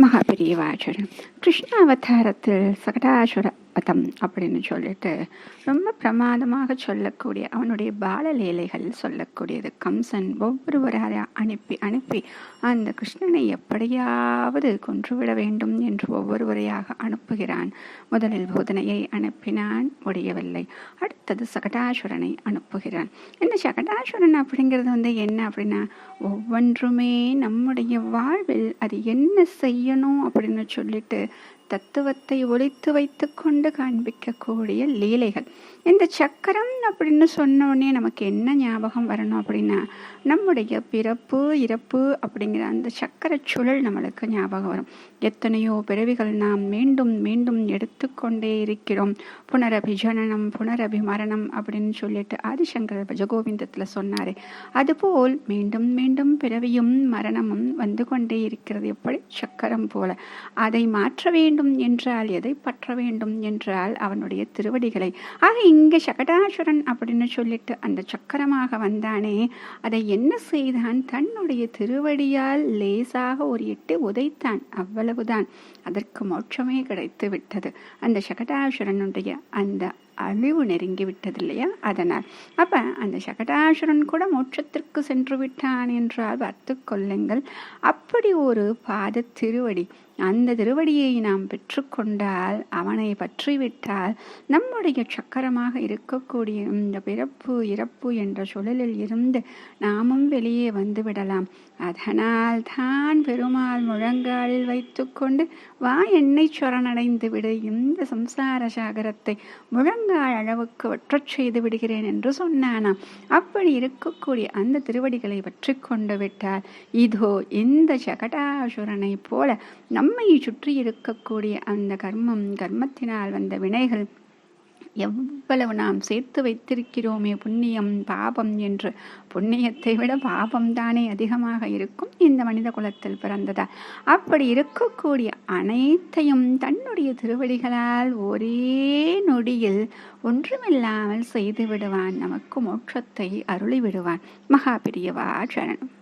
महापरिवाचन कृष्णावतारत्र सकटासुर வதம் அப்படின்னு சொல்லிட்டு ரொம்ப பிரமாதமாக சொல்லக்கூடிய அவனுடைய பாலலீலைகள் சொல்லக்கூடியது. கம்சன் ஒவ்வொருவராக அனுப்பி அனுப்பி அந்த கிருஷ்ணனை எப்படியாவது கொன்றுவிட வேண்டும் என்று ஒவ்வொருவரையாக அனுப்புகிறான். முதலில் போதனையை அனுப்பினான் முடியவில்லை. அடுத்தது சகடாசுரனை அனுப்புகிறான். இந்த சகடாசுரன் அப்படிங்கிறது வந்து என்ன அப்படின்னா ஒவ்வொன்றுமே நம்முடைய வாழ்வில் அது என்ன செய்யணும் அப்படின்னு சொல்லிட்டு தத்துவத்தை ஒழித்து வைத்து கொண்டு காண்பிக்கக்கூடிய லீலைகள். இந்த சக்கரம் அப்படின்னு சொன்னோடனே நமக்கு என்ன ஞாபகம் வரணும் அப்படின்னா நம்முடைய பிறப்பு இறப்பு அப்படிங்கிற அந்த சக்கர சுழல் நம்மளுக்கு ஞாபகம் வரும். எத்தனையோ பிறவிகள் நாம் மீண்டும் மீண்டும் எடுத்துக்கொண்டே இருக்கிறோம். புனரபி ஜனனம் புனரபி மரணம் அப்படின்னு சொல்லிட்டு ஆதிசங்கர் பஜகோவிந்தத்தில் சொன்னாரே. அதுபோல் மீண்டும் மீண்டும் பிறவியும் மரணமும் வந்து கொண்டே இருக்கிறது எப்படி? சக்கரம் போல. அதை மாற்ற வேண்டும் என்றால் எதை பற்ற வேண்டும் என்றால் அவனுடைய திருவடிகளை. ஆக இங்கே சகடாசுரன் அப்படின்னு சொல்லிட்டு அந்த சக்கரமாக வந்தானே அதை என்ன செய்தான்? தன்னுடைய திருவடியால் லேசாக ஒரு எட்டு உதைத்தான் அவ்வளவுதான். அதற்கு மோட்சமே கிடைத்து விட்டது அந்த சகடாசுரனுடைய அந்த அழிவு நெருங்கிவிட்டது இல்லையா? அதனால். அப்போ அந்த சகடாசுரன் கூட மோட்சத்திற்கு சென்று விட்டான் என்றால் பார்த்து கொள்ளுங்கள். அப்படி ஒரு பாத திருவடி. அந்த திருவடியை நாம் பெற்றுக்கொண்டால் அவனை பற்றிவிட்டால் நம்முடைய சக்கரமாக இருக்கக்கூடிய இந்த பிறப்பு இறப்பு என்ற சுழலில் இருந்து நாமும் வெளியே வந்து விடலாம். அதனால் தான் பெருமாள் முழங்காலில் வைத்துக்கொண்டு வா என்னை சொரணடைந்து விடு. இந்த சம்சார சாகரத்தை அலங்கார அளவுக்கு வற்றச் செய்து விடுகிறேன் என்று சொன்னானாம். அப்படி இருக்கக்கூடிய அந்த திருவடிகளை பற்றி கொண்டு விட்டால் இதோ இந்த சகடாசுரனை போல நம்மை சுற்றி இருக்கக்கூடிய அந்த கர்மம் கர்மத்தினால் வந்த வினைகள் எவ்வளவு நாம் சேர்த்து வைத்திருக்கிறோமே புண்ணியம் பாபம் என்று. புண்ணியத்தை விட பாபம் தானே அதிகமாக இருக்கும். இந்த மனித குலத்தில் பிறந்ததால். அப்படி இருக்கக்கூடிய அனைத்தையும் தன்னுடைய திருவடிகளால் ஒரே நொடியில் ஒன்றுமில்லாமல் செய்து விடுவான். நமக்கு மோட்சத்தை அருளி விடுவான் மகாபிரியவா சரணம்.